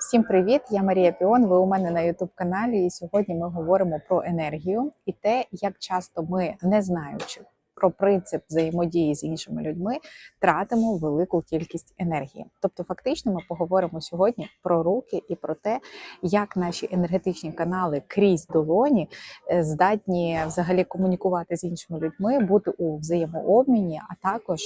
Всім привіт! Я Марія Піон. Ви у мене на youtube каналі. І сьогодні ми говоримо про енергію і те, як часто ми, не знаючи про принцип взаємодії з іншими людьми, тратимо велику кількість енергії. Тобто, фактично, ми поговоримо сьогодні про руки і про те, як наші енергетичні канали крізь долоні е, здатні взагалі комунікувати з іншими людьми, бути у взаємообміні, а також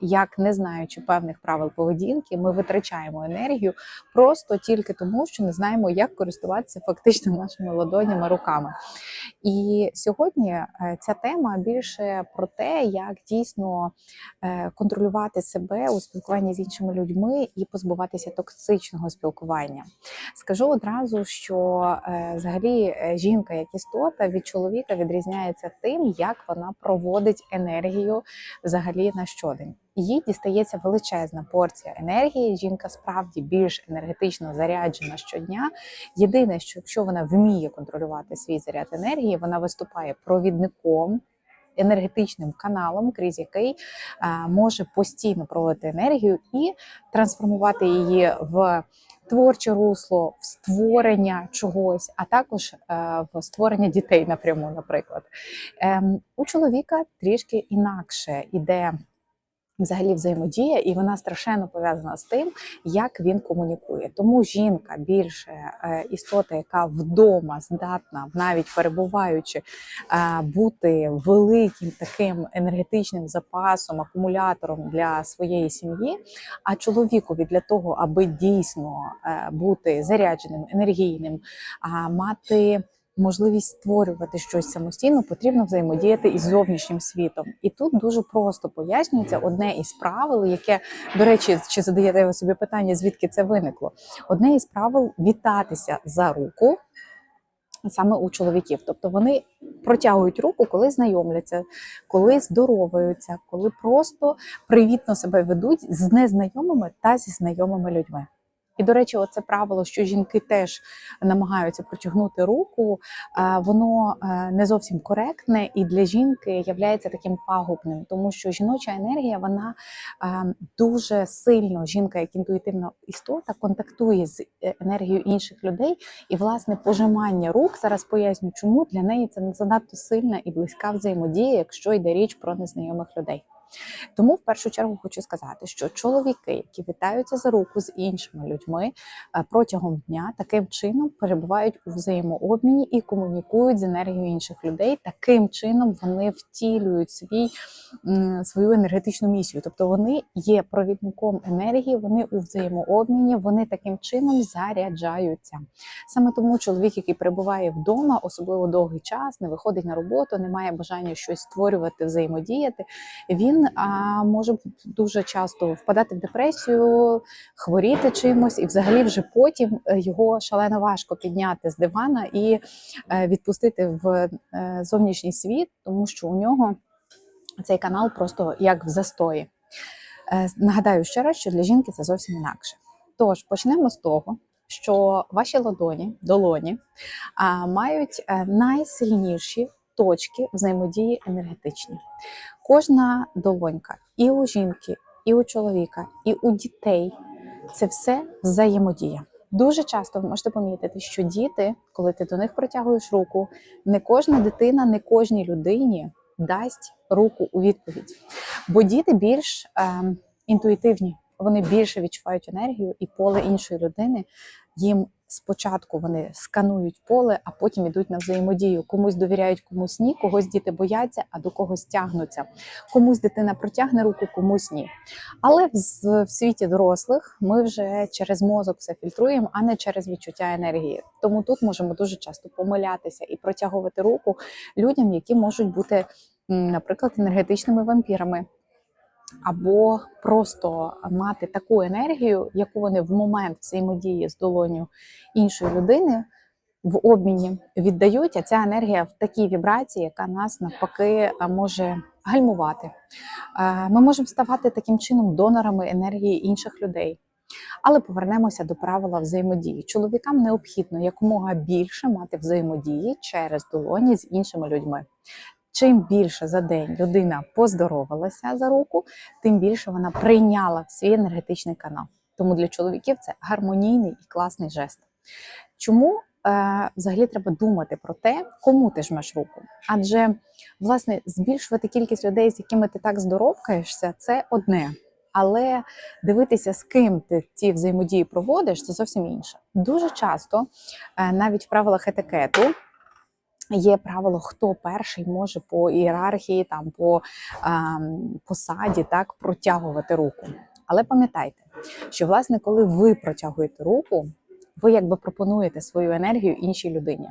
як не знаючи певних правил поведінки, ми витрачаємо енергію просто тільки тому, що не знаємо, як користуватися фактично нашими ладонями руками. І сьогодні е, ця тема більше про те, як дійсно е, контролювати себе у спілкуванні з іншими людьми і позбуватися токсичного спілкування. Скажу одразу, що е, взагалі е, жінка як істота від чоловіка відрізняється тим, як вона проводить енергію взагалі на щодень. Їй дістається величезна порція енергії. Жінка справді більш енергетично заряджена щодня. Єдине, що якщо вона вміє контролювати свій заряд енергії, вона виступає провідником. Енергетичним каналом, крізь який може постійно проводити енергію і трансформувати її в творче русло, в створення чогось, а також е, в створення дітей напряму, наприклад. Ем, у чоловіка трішки інакше іде взагалі взаємодія, і вона страшенно пов'язана з тим, як він комунікує. Тому жінка більше е, істота, яка вдома здатна, навіть перебуваючи, е, бути великим таким енергетичним запасом, акумулятором для своєї сім'ї. А чоловікові для того, аби дійсно е, бути зарядженим, енергійним, мати можливість створювати щось самостійно, потрібно взаємодіяти із зовнішнім світом. І тут дуже просто пояснюється одне із правил, яке, до речі, чи задаєте ви собі питання, звідки це виникло? Одне із правил вітатися за руку. Саме у чоловіків, тобто вони протягують руку, коли знайомляться, коли здороваються, коли просто привітно себе ведуть з незнайомими та зі знайомими людьми. І, до речі, оце правило, що жінки теж намагаються протягнути руку, воно не зовсім коректне і для жінки являється таким пагубним, тому що жіноча енергія вона дуже сильно, жінка, як інтуїтивна істота, контактує з е, енергією інших людей. І, власне, пожимання рук зараз поясню, чому для неї це не занадто сильна і близька взаємодія, якщо йде річ про незнайомих людей. Тому в першу чергу хочу сказати, що чоловіки, які вітаються за руку з іншими людьми е, протягом дня, таким чином перебувають у взаємообміні і комунікують з енергією інших людей. Таким чином вони втілюють свій свою енергетичну місію, тобто вони є провідником енергії, вони у взаємообміні, вони таким чином заряджаються. Саме тому чоловік, який перебуває вдома, особливо довгий час, не виходить на роботу, не має бажання щось створювати, взаємодіяти. Він він а, може дуже часто впадати в депресію, хворіти чимось, і взагалі вже потім е, його шалено важко підняти з дивана і е, відпустити в е, зовнішній світ, тому що у нього цей канал просто як в застої. Нагадаю ще раз, що для жінки це зовсім інакше. Тож почнемо з того. Що ваші ладоні, долоні мають найсильніші точки взаємодії енергетичні. Кожна долонька і у жінки, і у чоловіка, і у дітей це все взаємодія. Дуже часто ви можете помітити, що діти, коли ти до них протягуєш руку, не кожна дитина, не кожній людині дасть руку у відповідь. Бо діти більш е, інтуїтивні, вони більше відчувають енергію і поле іншої людини їм спочатку вони сканують поле, а потім йдуть на взаємодію. Комусь довіряють, комусь ні, когось діти бояться, а до когось тягнуться. Комусь дитина протягне руку, комусь ні. Але в, світі дорослих ми вже через мозок все фільтруємо, а не через відчуття енергії. Тому тут можемо дуже часто помилятися і протягувати руку людям, які можуть бути, наприклад, енергетичними вампірами або просто мати таку енергію, яку вони в момент взаємодії з долоню іншої людини в обміні віддають. А ця енергія в такій вібрації, яка нас навпаки може гальмувати. Ми можемо ставати таким чином донорами енергії інших людей. Але повернемося до правила взаємодії. Чоловікам необхідно якомога більше мати взаємодії через долоні з іншими людьми. Чим більше за день людина поздоровалася за руку, тим більше вона прийняла в свій енергетичний канал. Тому для чоловіків це гармонійний і класний жест. Чому е, взагалі треба думати про те, кому ти жмеш руку? Адже власне збільшувати кількість людей, з якими ти так здоровкаєшся, це одне. Але дивитися, з ким ти ці взаємодії проводиш, це зовсім інше. Дуже часто, е, навіть в правилах етикету, є правило, хто перший може по ієрархії, там по ем, посаді так протягувати руку. Але пам'ятайте, що власне, коли ви протягуєте руку, ви якби пропонуєте свою енергію іншій людині.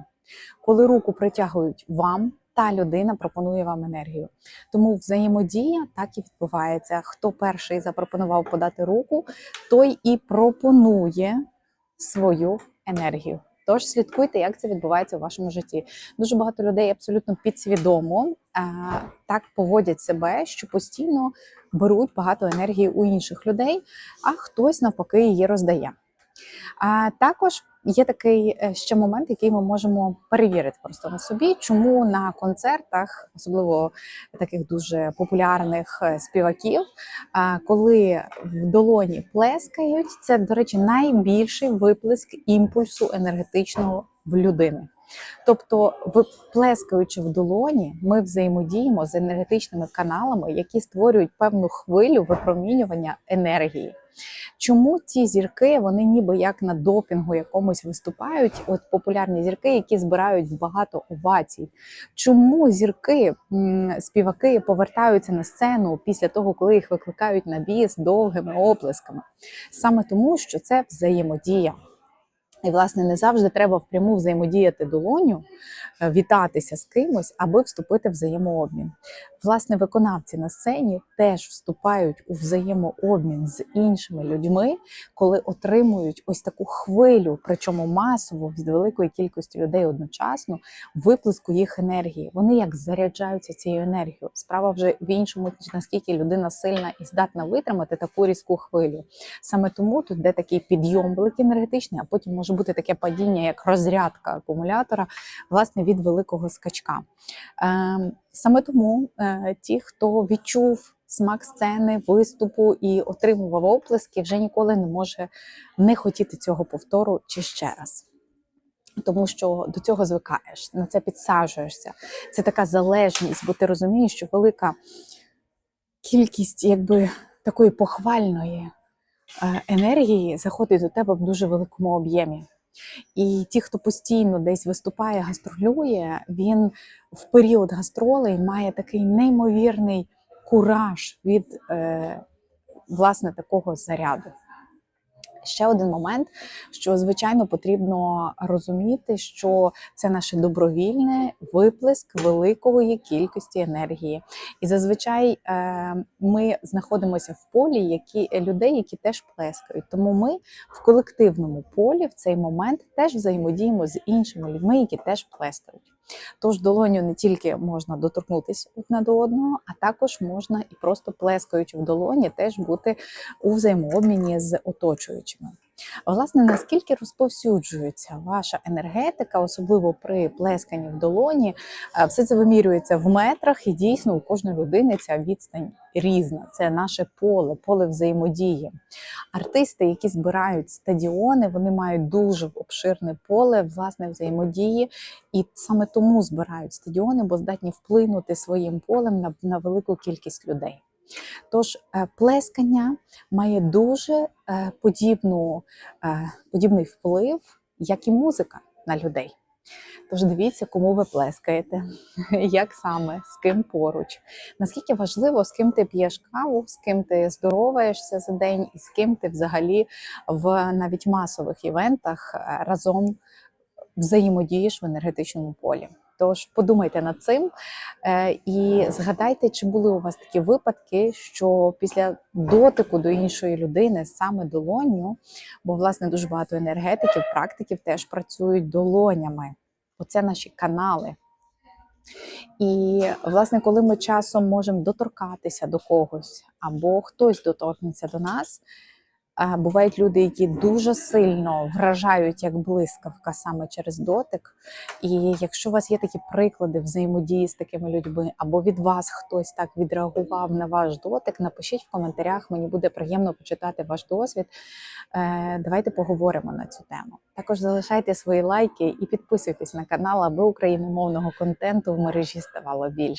Коли руку притягують вам, та людина пропонує вам енергію. Тому взаємодія так і відбувається. Хто перший запропонував подати руку, той і пропонує свою енергію. Тож слідкуйте, як це відбувається у вашому житті. Дуже багато людей абсолютно підсвідомо а, так поводять себе, що постійно беруть багато енергії у інших людей, а хтось навпаки її роздає. А також є такий е, ще момент, який ми можемо перевірити просто на собі, чому на концертах, особливо таких дуже популярних е, співаків, коли в долоні плескають, це, до речі, найбільший виплеск імпульсу енергетичного в людини. Тобто, плескаючи в долоні, ми взаємодіємо з енергетичними каналами, які створюють певну хвилю випромінювання енергії. Чому ці зірки вони ніби як на допінгу якомусь виступають? От популярні зірки, які збирають багато овацій. Чому зірки, співаки повертаються на сцену після того, коли їх викликають на біс довгими оплесками? Саме тому, що це взаємодія. І, власне, не завжди треба впряму взаємодіяти долоню, е, вітатися з кимось, аби вступити в взаємообмін. Власне, виконавці на сцені теж вступають у взаємообмін з іншими людьми, коли отримують ось таку хвилю, причому масово від великої кількості людей одночасно, виплеску їх енергії. Вони як заряджаються цією енергією. Справа вже в іншому, наскільки людина сильна і здатна витримати таку різку хвилю. Саме тому тут де такий підйом великий енергетичний, а потім може бути таке падіння, як розрядка акумулятора, власне, від великого скачка. Ем, Саме тому е, ті, хто відчув смак сцени, виступу і отримував оплески, вже ніколи не може не хотіти цього повтору чи ще раз. Тому що до цього звикаєш, на це підсаджуєшся. Це така залежність, бо ти розумієш, що велика кількість якби такої похвальної е, енергії заходить до тебе в дуже великому об'ємі. І ті, хто постійно десь виступає, гастролює, він в період гастролей має такий неймовірний кураж від е, власне такого заряду. Ще один момент, що звичайно потрібно розуміти, що це наше добровільне виплеск великої кількості енергії, і зазвичай е, ми знаходимося в полі, які людей, які теж плескають. Тому ми в колективному полі в цей момент теж взаємодіємо з іншими людьми, які теж плескають. Тож долоню не тільки можна доторкнутися одне до одного, а також можна і просто плескаючи в долоні, теж бути у взаємообміні з оточуючими. Власне, наскільки розповсюджується ваша енергетика, особливо при плесканні в долоні, е, все це вимірюється в метрах, і дійсно у кожної людини ця відстань різна. Це наше поле, поле взаємодії. Артисти, які збирають стадіони, вони мають дуже обширне поле власне взаємодії, і саме тому збирають стадіони, бо здатні вплинути своїм полем на, на велику кількість людей. Тож е, плескання має дуже е, подібну, е, подібний вплив, як і музика на людей. Тож дивіться, кому ви плескаєте, як саме, з ким поруч. Наскільки важливо, з ким ти п'єш каву, з ким ти здороваєшся за день, і з ким ти взагалі в навіть масових івентах разом взаємодієш в енергетичному полі. Тож подумайте над цим е, і згадайте, чи були у вас такі випадки, що після дотику до іншої людини саме долоню, бо власне дуже багато енергетиків, практиків теж працюють долонями. Оце наші канали. І, власне, коли ми часом можемо доторкатися до когось, або хтось доторкнеться до нас, бувають люди, які дуже сильно вражають як блискавка саме через дотик. І якщо у вас є такі приклади взаємодії з такими людьми, або від вас хтось так відреагував на ваш дотик, напишіть в коментарях. Мені буде приємно почитати ваш досвід. Е, Давайте поговоримо на цю тему. Також залишайте свої лайки і підписуйтесь на канал, аби україномовного контенту в мережі ставало більше.